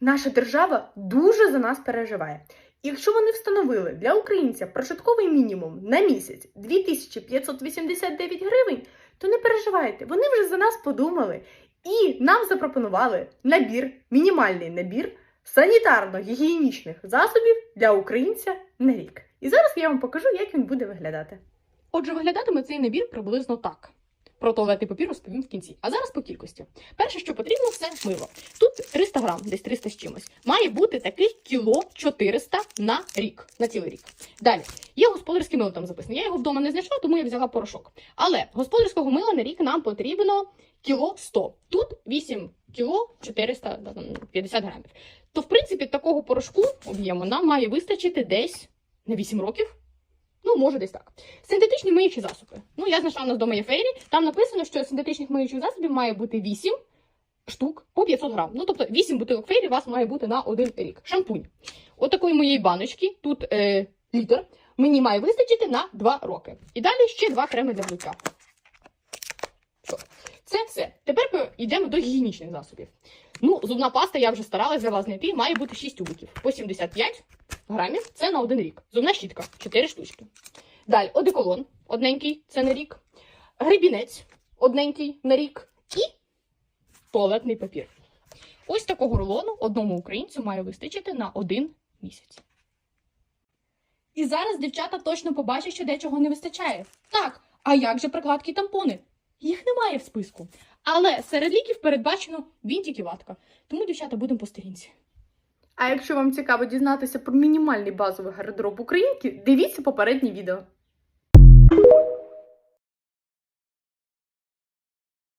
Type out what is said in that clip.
Наша держава дуже за нас переживає. Якщо вони встановили для українця прожитковий мінімум на місяць 2589 гривень, то не переживайте, вони вже за нас подумали і нам запропонували набір, мінімальний набір санітарно-гігієнічних засобів для українця на рік. І зараз я вам покажу, як він буде виглядати. Отже, виглядатиме цей набір приблизно так. Про туалетний папір розповім в кінці. А зараз по кількості. Перше, що потрібно, це мило. Тут 300 грам, десь 300 з чимось. Має бути таких кіло 400 на рік, на цілий рік. Далі є господарське мило там записано. Я його вдома не знайшла, тому я взяла порошок. Але господарського мила на рік нам потрібно кіло 100. Тут 8 кіло 450 грамів. То, в принципі, такого порошку об'єму нам має вистачити десь на 8 років. Ну, може, десь так. Синтетичні миючі засоби. Ну, я знайшла у нас є фейрі. Там написано, що синтетичних миючих засобів має бути 8 штук по 500 грам. Ну, тобто 8 бутилок фейрі у вас має бути на один рік. Шампунь. От такої моєї баночки, тут е, літр, мені має вистачити на 2 роки. І далі ще 2 креми для взуття. Це все. Тепер йдемо до гігієнічних засобів. Ну, зубна паста, я вже старалась взяла знайти, має бути 6 тюбиків по 75 грамів. Це на один рік. Зубна щітка 4 штучки. Далі одеколон одненький, це на рік. Гребінець одненький на рік. І туалетний папір. Ось такого рулону одному українцю має вистачити на один місяць. І зараз дівчата точно побачать, що дечого не вистачає. Так, а як же прокладки і тампони? Їх немає в списку. Але серед ліків передбачено бінтик і ватка. Тому, дівчата, будемо по сторінці. А якщо вам цікаво дізнатися про мінімальний базовий гардероб українки, дивіться попереднє відео.